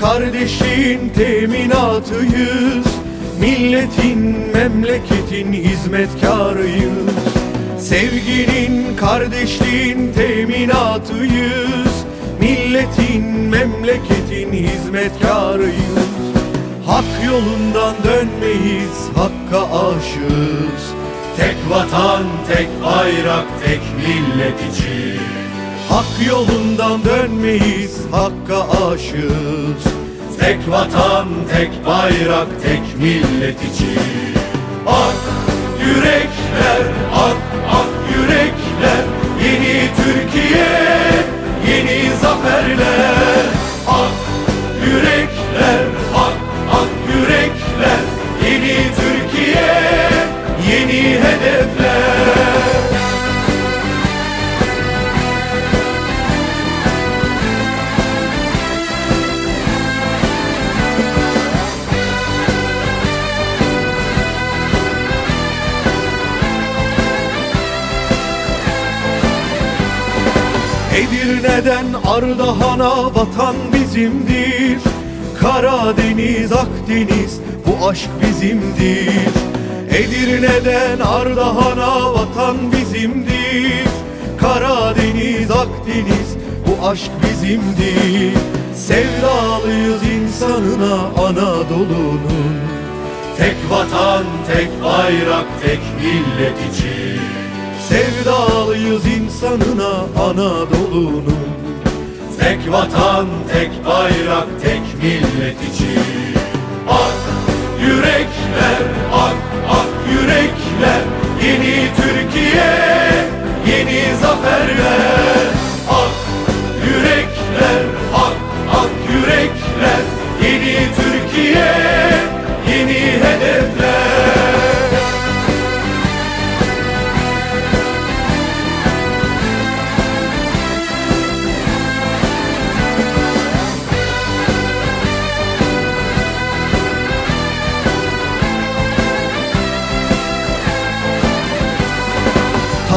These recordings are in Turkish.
kardeşliğin teminatıyız. Milletin, memleketin hizmetkarıyız. Sevginin, kardeşliğin teminatıyız. Milletin, memleketin hizmetkarıyız. Hak yolundan dönmeyiz, hakka aşığız. Tek vatan, tek bayrak, tek millet için Hak yolundan dönmeyiz, hakka aşığız. Tek vatan, tek bayrak, tek millet için. Ak yürekler, ak ak yürekler Yeni Türkiye, Edirne'den Ardahan'a vatan bizimdir? Karadeniz, Akdeniz bu aşk bizimdir. Edirne'den Ardahan'a vatan bizimdir? Karadeniz, Akdeniz bu aşk bizimdir. Sevdalıyız insanına Anadolu'nun. Tek vatan, tek bayrak, tek millet için Sevdalıyız insanına Anadolu'nun. Tek vatan, tek bayrak, tek millet için. Ak yürekler, ak ak yürekler. Yeni Türkiye,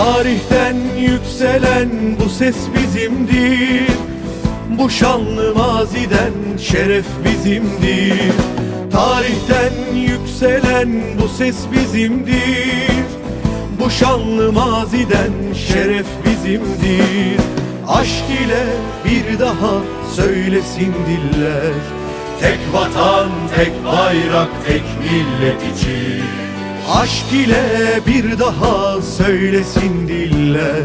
Tarihten yükselen bu ses bizimdir. Bu şanlı maziden şeref bizimdir. Tarihten yükselen bu ses bizimdir. Bu şanlı maziden şeref bizimdir. Aşk ile bir daha söylesin diller. Tek vatan, tek bayrak, tek millet için Aşk ile bir daha söylesin diller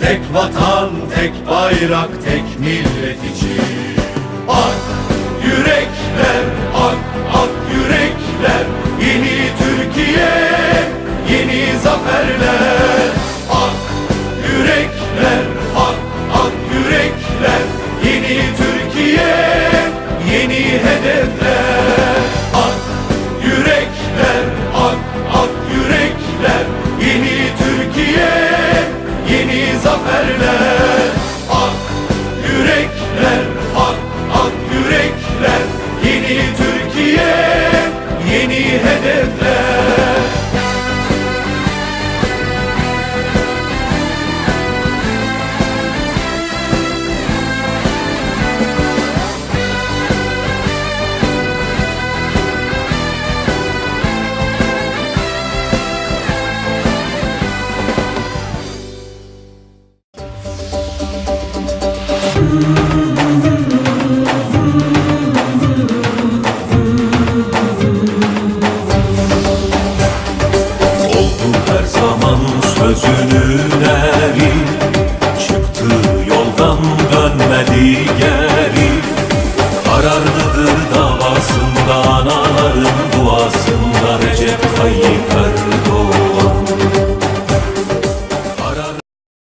Tek vatan, tek bayrak, tek millet için. Ak yürekler, ak ak yürekler. Yeni Türkiye, yeni zaferler Türkiye yeni zaferler. Ak yürekler, ak ak yürekler. Yeni Türkiye, yeni hedef. Her zaman sözünün eri Çıktı yoldan dönmedi geri. Kararlıdır davasında Anaların duasında Recep Tayyip